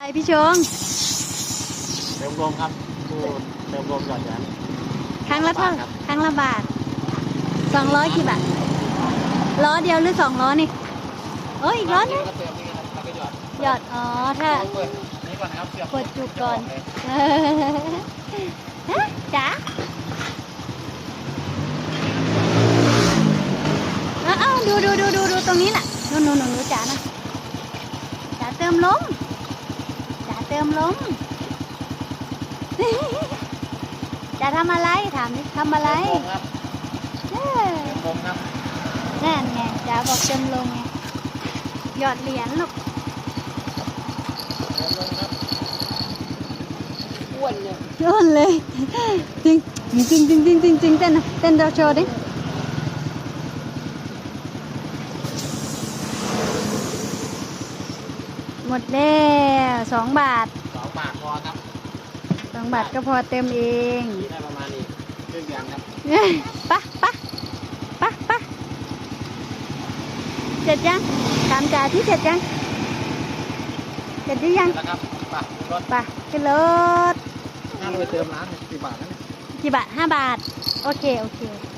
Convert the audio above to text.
ไปพี่ชงเติมลมครับผู้เติมลมหยอดเหรียญครั้งละเท่าครับครั้งละบาทสองร้อยกี่บาทล้อเดียวหรือสองล้อนี่โอ้ยอีกล้อนึงก็เติมนี่ครับแล้วก็หยอดหยอดอ๋อถ้าเปิดนี่ก่อนนะครับเสียบกดจุกก่อนเลยเออฮะจ๋าเอาเอาดูดูดูดูดูตรงนี้น่ะนู่นนู่นนู่นดูจ๋านะจ๋าเติมลมจ๋า เติมลมจ๋าทำอะไรถามดิทำอะไรเติมลมครับเออเติมลมครับนั่นไงจ๋าบอกเติมลมไงหยอดเหรียญลูกเติมลมครับอ้วนเนี่ยโยนเลยจริงจริงจริงจริงจริงจริงเต้นนะเต้นเราโชว์ดิ หมดแล้วสองบาทสองบาทพอครับสองบาทก็พอเต็มเองนี่ได้ประมาณนี้ครึ่งเดือนครับเอ้ยปะปะปะปะเสร็จยังถามจ่าที่เสร็จยังเสร็จหรือยังแล้วครับบาทรถไปขึ้นรถน่าเราไปเติมร้านกี่บาทนั่นกี่บาทห้าบาท โอเค โอเคค